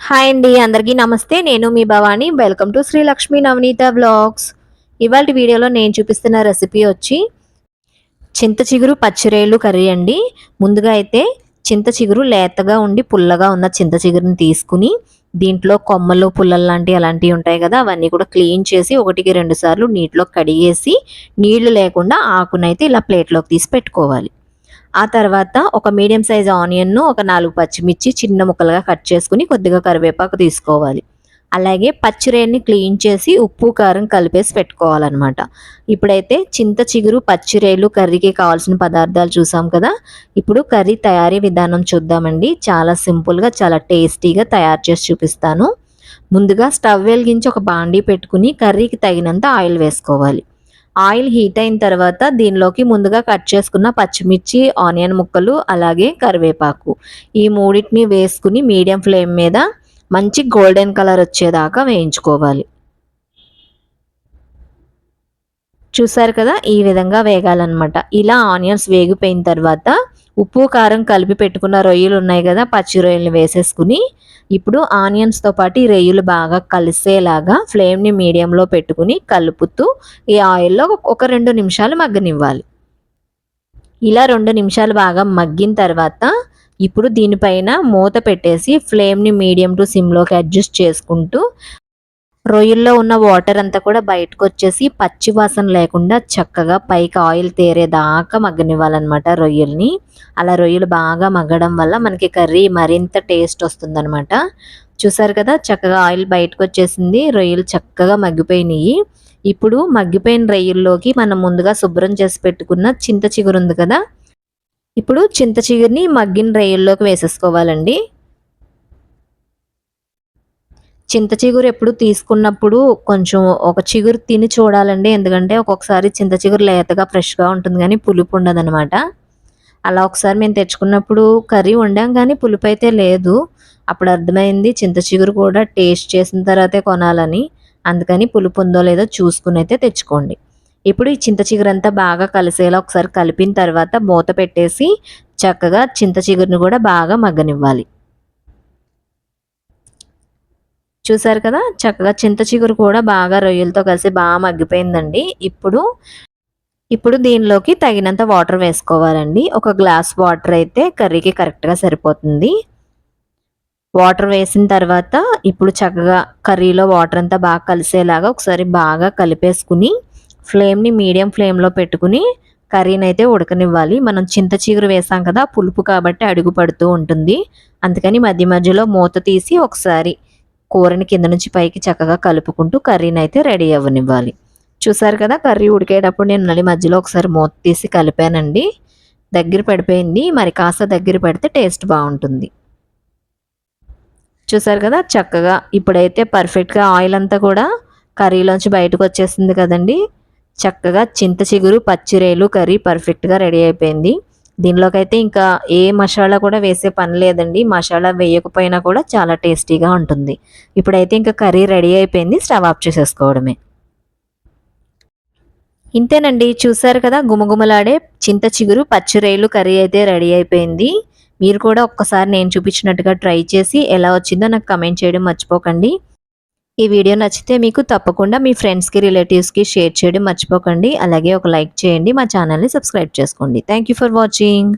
Hi అండి అందరికీ నమస్తే. నేను మీ Bhavani. Welcome to Sri Lakshmi Navaneetha blogs ఇవాళ వీడియోలో నేను చూపిస్తున్న రెసిపీ వచ్చి చింత చిగురు పచ్చిరేలు కర్రీ అండి. ముందుగా అయితే చింత చిగురు లేతగా ఉండి పుల్లగా ఉన్న చింత చిగురుని తీసుకుని దీంట్లో కొమ్మలు పుల్లలు లాంటివి అలాంటివి ఉంటాయి కదా అవన్నీ కూడా క్లీన్ చేసి ఒకటికి రెండు సార్లు నీటిలో కడిగేసి నీళ్ళు లేకుండా ఆకునైతే ఇలా ప్లేట్లోకి తీసి పెట్టుకోవాలి. ఆ తర్వాత ఒక మీడియం సైజ్ ఆనియన్ను ఒక నాలుగు పచ్చిమిర్చి చిన్న ముక్కలుగా కట్ చేసుకుని కొద్దిగా కరివేపాకు తీసుకోవాలి. అలాగే పచ్చిరేని క్లీన్ చేసి ఉప్పు కారం కలిపేసి పెట్టుకోవాలన్నమాట. ఇప్పుడైతే చింత చిగురు పచ్చిరేలు కర్రీకి కావాల్సిన పదార్థాలు చూసాం కదా? ఇప్పుడు కర్రీ తయారీ విధానం చూద్దామండి. చాలా సింపుల్గా చాలా టేస్టీగా తయారు చేసి చూపిస్తాను. ముందుగా స్టవ్ వెలిగించి ఒక బాండీ పెట్టుకుని కర్రీకి తగినంత ఆయిల్ వేసుకోవాలి. ఆయిల్ హీట్ అయిన తర్వాత దీనిలోకి ముందుగా కట్ చేసుకున్న పచ్చిమిర్చి ఆనియన్ ముక్కలు అలాగే కరివేపాకు. ఈ మూడింటిని వేసుకుని మీడియం ఫ్లేమ్ మీద మంచి గోల్డెన్ కలర్ వచ్చేదాకా వేయించుకోవాలి. చూసారు కదా? ఈ విధంగా వేగాలన్నమాట. ఇలా ఆనియన్స్ వేగిపోయిన తర్వాత ఉప్పు కారం కలిపి పెట్టుకున్న రొయ్యలు ఉన్నాయి కదా పచ్చి రొయ్యలు వేసేసుకుని ఇప్పుడు ఆనియన్స్తో పాటు ఈ రొయ్యలు బాగా కలిసేలాగా ఫ్లేమ్ని మీడియంలో పెట్టుకుని కలుపుతూ ఈ ఆయిల్లో ఒక రెండు నిమిషాలు మగ్గనివ్వాలి. ఇలా రెండు నిమిషాలు బాగా మగ్గిన తర్వాత ఇప్పుడు దీనిపైన మూత పెట్టేసి ఫ్లేమ్ని మీడియం టు సిమ్లోకి అడ్జస్ట్ చేసుకుంటూ రొయ్యల్లో ఉన్న వాటర్ అంతా కూడా బయటకు వచ్చేసి పచ్చి వాసన లేకుండా చక్కగా పైకి ఆయిల్ తేరేదాకా మగ్గనివ్వాలన్నమాట రొయ్యల్ని. అలా రొయ్యలు బాగా మగ్గడం వల్ల మనకి కర్రీ మరింత టేస్ట్ వస్తుందన్నమాట. చూసారు కదా చక్కగా ఆయిల్ బయటకు వచ్చేసింది రొయ్యలు చక్కగా మగ్గిపోయినాయి. ఇప్పుడు మగ్గిపోయిన రొయ్యల్లోకి మనం ముందుగా శుభ్రం చేసి పెట్టుకున్న చింత చిగురు ఉంది కదా. ఇప్పుడు చింత చిగురిని మగ్గిన రొయ్యల్లోకి వేసేసుకోవాలండి. చింత చిగురు ఎప్పుడు తీసుకున్నప్పుడు కొంచెం ఒక చిగురు తిని చూడాలండి. ఎందుకంటే ఒక్కొక్కసారి చింత చిగురు లేతగా ఫ్రెష్గా ఉంటుంది కానీ పులుపు ఉండదనమాట అలా ఒకసారి మేము తెచ్చుకున్నప్పుడు కర్రీ వండాం కానీ పులుపు అయితే లేదు. అప్పుడు అర్థమైంది చింత చిగురు కూడా టేస్ట్ చేసిన తర్వాతే కొనాలని. అందుకని పులుపు ఉందో లేదో చూసుకుని అయితే తెచ్చుకోండి. ఇప్పుడు ఈ చింత చిగురు అంతా బాగా కలిసేలా ఒకసారి కలిపిన తర్వాత మూత పెట్టేసి చక్కగా చింత చిగురుని కూడా బాగా మగ్గనివ్వాలి. చూసారు కదా? చక్కగా చింత చిగురు కూడా బాగా రొయ్యలతో కలిసి బాగా మగ్గిపోయిందండి. ఇప్పుడు ఇప్పుడు దీనిలోకి తగినంత వాటర్ వేసుకోవాలండి. ఒక గ్లాస్ వాటర్ అయితే కర్రీకి కరెక్ట్గా సరిపోతుంది. వాటర్ వేసిన తర్వాత ఇప్పుడు చక్కగా కర్రీలో వాటర్ అంతా బాగా కలిసేలాగా ఒకసారి బాగా కలిపేసుకుని ఫ్లేమ్ని మీడియం ఫ్లేమ్లో పెట్టుకుని కర్రీని అయితే ఉడకనివ్వాలి. మనం చింత చిగురు వేసాం కదా పులుపు కాబట్టి అడుగు పడుతూ ఉంటుంది. అందుకని మధ్య మధ్యలో మూత తీసి ఒకసారి కూరని కింద నుంచి పైకి చక్కగా కలుపుకుంటూ కర్రీని అయితే రెడీ అవ్వనివ్వాలి. చూసారు కదా కర్రీ ఉడికేటప్పుడు నేను మళ్ళీ మధ్యలో ఒకసారి మూత తీసి కలిపానండి. దగ్గర పడిపోయింది. మరి కాస్త దగ్గర పెడితే టేస్ట్ బాగుంటుంది. చూసారు కదా చక్కగా ఇప్పుడైతే పర్ఫెక్ట్గా ఆయిల్ అంతా కూడా కర్రీలోంచి బయటకు వచ్చేసింది కదండి. చక్కగా చింత చిగురు పచ్చిరేలు కర్రీ పర్ఫెక్ట్గా రెడీ అయిపోయింది. దీనిలోకి అయితే ఇంకా ఏ మసాలా కూడా వేసే పని లేదండి. మసాలా వేయకపోయినా కూడా చాలా టేస్టీగా ఉంటుంది. ఇప్పుడైతే ఇంకా కర్రీ రెడీ అయిపోయింది. స్టవ్ ఆఫ్ చేసేసుకోవడమే. ఇంతేనండి. చూసారు కదా గుమగుమలాడే చింత చిగురు పచ్చిరేలు కర్రీ అయితే రెడీ అయిపోయింది. మీరు కూడా ఒక్కసారి నేను చూపించినట్టుగా ట్రై చేసి ఎలా వచ్చిందో నాకు కమెంట్ చేయడం మర్చిపోకండి. ఈ వీడియో నచ్చితే మీకు తప్పకుండా మీ ఫ్రెండ్స్కి రిలేటివ్స్కి షేర్ చేయడం మర్చిపోకండి. అలాగే ఒక లైక్ చేయండి. మా ఛానల్ని సబ్స్క్రైబ్ చేసుకోండి. Thank for watching.